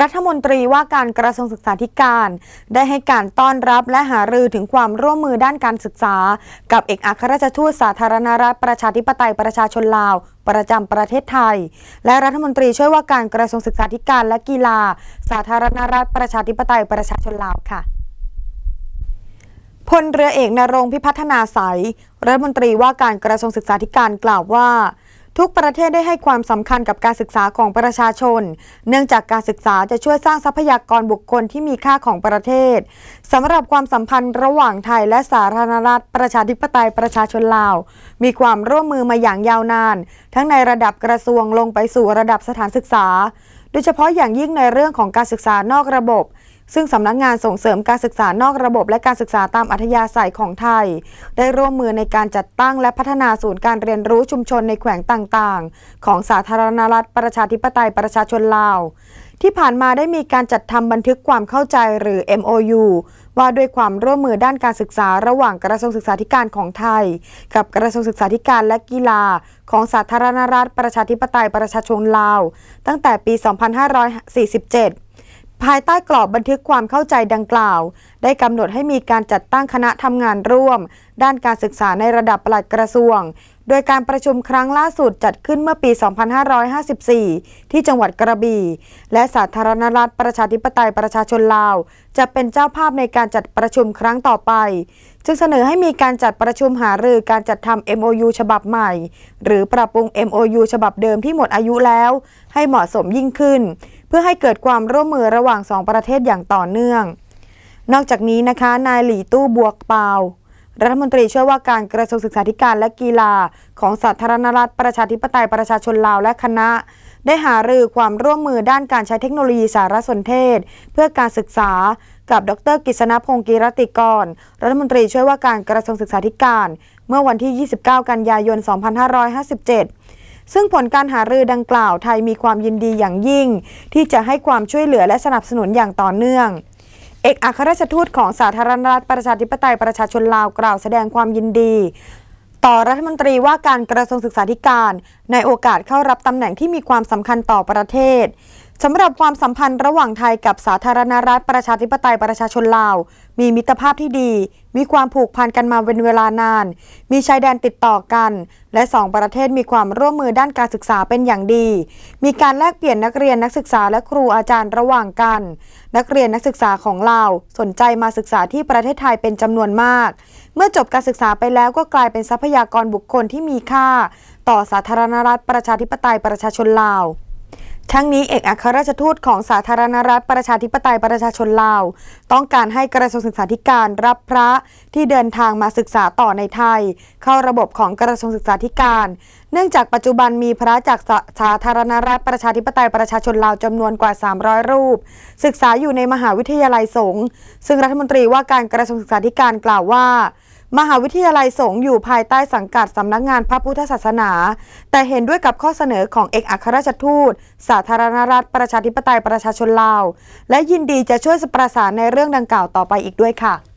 รัฐมนตรีว่าการกระทรวงศึกษาธิการ ได้ให้การต้อนรับและหารือถึงความร่วมมือด้านการศึกษา กับเอกอัครราชทูตสาธารณรัฐประชาธิปไตยประชาชนลาว ประจำประเทศไทย และรัฐมนตรีช่วยว่าการกระทรวงศึกษาธิการและกีฬา สาธารณรัฐประชาธิปไตยประชาชนลาวค่ะพลเรือเอกนรงพิพัฒนาใสยรัฐมนตรีว่าการกระทรวงศึกษาธิการกล่าวว่า ทุกประเทศได้ให้ความสำคัญกับการศึกษาของประชาชน เนื่องจากการศึกษาจะช่วยสร้างทรัพยากรบุคคลที่มีค่าของประเทศสำหรับความสัมพันธ์ระหว่างไทยและสาธารณรัฐประชาธิปไตยประชาชนลาว มีความร่วมมือมาอย่างยาวนาน ทั้งในระดับกระทรวงลงไปสู่ระดับสถานศึกษา โดยเฉพาะอย่างยิ่งในเรื่องของการศึกษานอกระบบ ซึ่งสำนักงานส่งเสริมการศึกษานอกระบบและการศึกษาตามอัธยาศัยของไทย ได้ร่วมมือในการจัดตั้งและพัฒนาศูนย์การเรียนรู้ชุมชนในแขวงต่างๆ ของสาธารณรัฐประชาธิปไตยประชาชนลาว ที่ผ่านมาได้มีการจัดทำบันทึกความเข้าใจหรือ MOU ว่าด้วยความร่วมมือด้านการศึกษาระหว่างกระทรวงศึกษาธิการของไทย กับกระทรวงศึกษาธิการและกีฬา ของสาธารณรัฐประชาธิปไตยประชาชนลาว ตั้งแต่ปี 2547 ภายใต้กรอบบันทึกความเข้าใจดังกล่าว ได้กำหนดให้มีการจัดตั้งคณะทำงานร่วม ด้านการศึกษาในระดับปลัดกระทรวง โดยการประชุมครั้งล่าสุดจัดขึ้นเมื่อปี 2554 ที่จังหวัดกระบี่ และสาธารณรัฐประชาธิปไตยประชาชนลาว จะเป็นเจ้าภาพในการจัดประชุมครั้งต่อไป จึงเสนอให้มีการจัดประชุมหารือการจัดทำ MOU ฉบับใหม่ หรือปรับปรุง MOU ฉบับเดิมที่หมดอายุแล้ว ให้เหมาะสมยิ่งขึ้น เพื่อให้เกิดความร่วมมือระหว่างสองประเทศอย่างต่อเนื่อง นอกจากนี้นะคะ นายหลี่ตู้บวกเปารัฐมนตรีช่วยว่าการกระทรวงศึกษาธิการและกีฬา ของสาธารณรัฐประชาธิปไตยประชาชนลาวและคณะ ได้หารือความร่วมมือด้านการใช้เทคโนโลยีสารสนเทศ เพื่อการศึกษากับดรกิษณพงศ์กีรติกร รัฐมนตรีช่วยว่าการกระทรวงศึกษาธิการ เมื่อวันที่ 29 กันยายน 2557 ซึ่งผลการหารือดังกล่าวไทยมีความยินดีอย่างยิ่ง ที่จะให้ความช่วยเหลือและสนับสนุนอย่างต่อเนื่อง เอกอัครราชทูตของสาธารณรัฐประชาธิปไตยประชาชนลาวกล่าวแสดงความยินดี ต่อรัฐมนตรีว่าการกระทรวงศึกษาธิการ ในโอกาสเข้ารับตำแหน่งที่มีความสำคัญต่อประเทศ สำหรับความสัมพันธ์ระหว่างไทยกับสาธารณรัฐประชาธิปไตยประชาชนลาว มีมิตรภาพที่ดี มีความผูกพันกันมาเป็นเวลานาน มีชายแดนติดต่อกัน และสองประเทศมีความร่วมมือด้านการศึกษาเป็นอย่างดี มีการแลกเปลี่ยนนักเรียนนักศึกษาและครูอาจารย์ระหว่างกัน นักเรียนนักศึกษาของลาวสนใจมาศึกษาที่ประเทศไทยเป็นจำนวนมาก เมื่อจบการศึกษาไปแล้วก็กลายเป็นทรัพยากรบุคคลที่มีค่า ต่อสาธารณรัฐประชาธิปไตยประชาชนลาว ทั้งนี้เอกอัครราชทูตของสาธารณรัฐประชาธิปไตยประชาชนลาว ต้องการให้กระทรวงศึกษาธิการรับพระที่เดินทางมาศึกษาต่อในไทย เข้าระบบของกระทรวงศึกษาธิการ เนื่องจากปัจจุบันมีพระจากสาสาธารณรัฐประชาธิปไตยประชาชนลาวจำนวนกว่า 300 รูป ศึกษาอยู่ในมหาวิทยาลัยสงฆ์ซึ่งรัฐมนตรีว่าการกระทรวงศึกษาธิการกล่าวว่า มหาวิทยาลัยสงฆ์อยู่ภายใต้สังกัดสำนักงานพระพุทธศาสนา แต่เห็นด้วยกับข้อเสนอของเอกอัครราชทูต สาธารณรัฐ ประชาธิปไตยประชาชนลาว และยินดีจะช่วยประสานในเรื่องดังกล่าวต่อไปอีกด้วยค่ะ